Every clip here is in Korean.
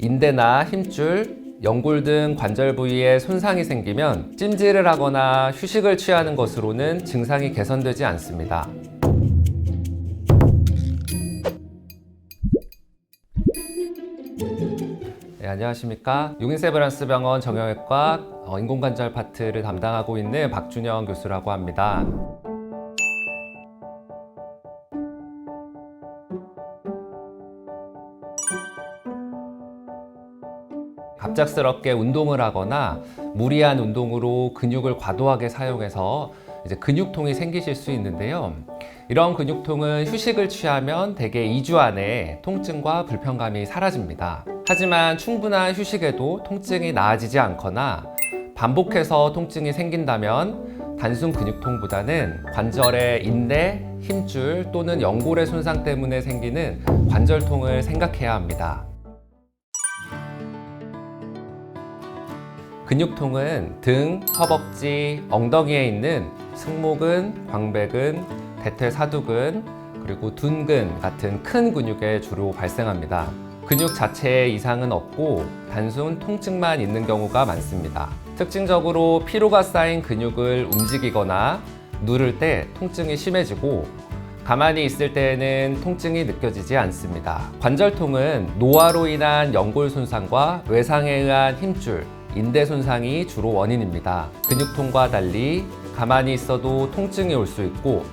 인대나 힘줄, 연골 등 관절 부위에 손상이 생기면 찜질을 하거나 휴식을 취하는 것으로는 증상이 개선되지 않습니다. 네, 안녕하십니까. 용인세브란스 병원 정형외과 어, 인공관절 파트를 담당하고 있는 박준영 교수라고 합니다. 갑작스럽게 운동을 하거나 무리한 운동으로 근육을 과도하게 사용해서 이제 근육통이 생기실 수 있는데요. 이런 근육통은 휴식을 취하면 대개 2주 안에 통증과 불편감이 사라집니다. 하지만 충분한 휴식에도 통증이 나아지지 않거나 반복해서 통증이 생긴다면 단순 근육통보다는 관절의 인대, 힘줄 또는 연골의 손상 때문에 생기는 관절통을 생각해야 합니다. 근육통은 등, 허벅지, 엉덩이에 있는 승모근, 광배근, 대퇴사두근, 그리고 둔근 같은 큰 근육에 주로 발생합니다. 근육 자체에 이상은 없고 단순 통증만 있는 경우가 많습니다. 특징적으로 피로가 쌓인 근육을 움직이거나 누를 때 통증이 심해지고 가만히 있을 때에는 통증이 느껴지지 않습니다. 관절통은 노화로 인한 연골 손상과 외상에 의한 힘줄, 인대 손상이 주로 원인입니다. 근육통과 달리 가만히 있어도 통증이 올 수 있고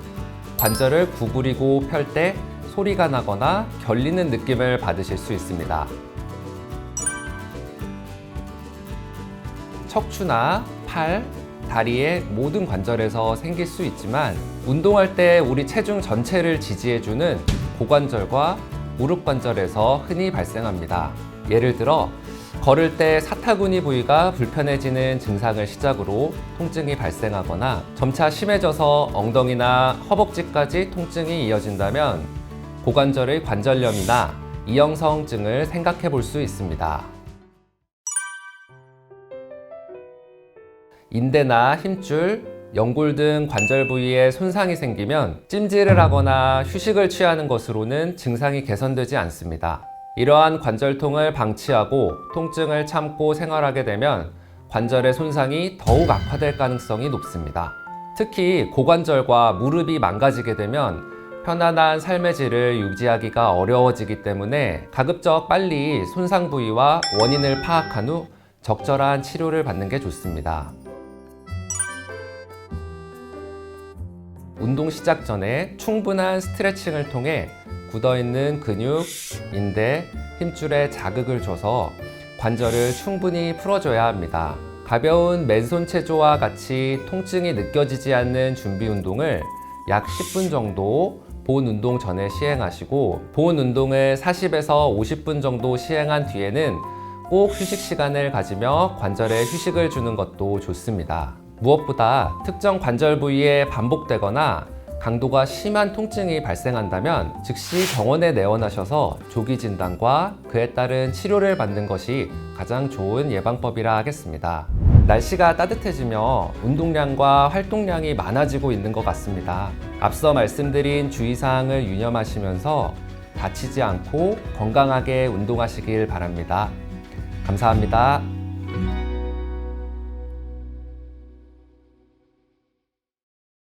관절을 구부리고 펼 때 소리가 나거나 결리는 느낌을 받으실 수 있습니다. 척추나 팔, 다리의 모든 관절에서 생길 수 있지만 운동할 때 우리 체중 전체를 지지해주는 고관절과 무릎 관절에서 흔히 발생합니다. 예를 들어 걸을 때 사타구니 부위가 불편해지는 증상을 시작으로 통증이 발생하거나 점차 심해져서 엉덩이나 허벅지까지 통증이 이어진다면 고관절의 관절염이나 이형성증을 생각해 볼 수 있습니다. 인대나 힘줄, 연골 등 관절 부위에 손상이 생기면 찜질을 하거나 휴식을 취하는 것으로는 증상이 개선되지 않습니다. 이러한 관절통을 방치하고 통증을 참고 생활하게 되면 관절의 손상이 더욱 악화될 가능성이 높습니다. 특히 고관절과 무릎이 망가지게 되면 편안한 삶의 질을 유지하기가 어려워지기 때문에 가급적 빨리 손상 부위와 원인을 파악한 후 적절한 치료를 받는 게 좋습니다. 운동 시작 전에 충분한 스트레칭을 통해 굳어있는 근육, 인대, 힘줄에 자극을 줘서 관절을 충분히 풀어줘야 합니다. 가벼운 맨손 체조와 같이 통증이 느껴지지 않는 준비 운동을 약 10분 정도 본 운동 전에 시행하시고 본 운동을 40에서 50분 정도 시행한 뒤에는 꼭 휴식 시간을 가지며 관절에 휴식을 주는 것도 좋습니다. 무엇보다 특정 관절 부위에 반복되거나 강도가 심한 통증이 발생한다면 즉시 병원에 내원하셔서 조기 진단과 그에 따른 치료를 받는 것이 가장 좋은 예방법이라 하겠습니다. 날씨가 따뜻해지며 운동량과 활동량이 많아지고 있는 것 같습니다. 앞서 말씀드린 주의사항을 유념하시면서 다치지 않고 건강하게 운동하시길 바랍니다. 감사합니다.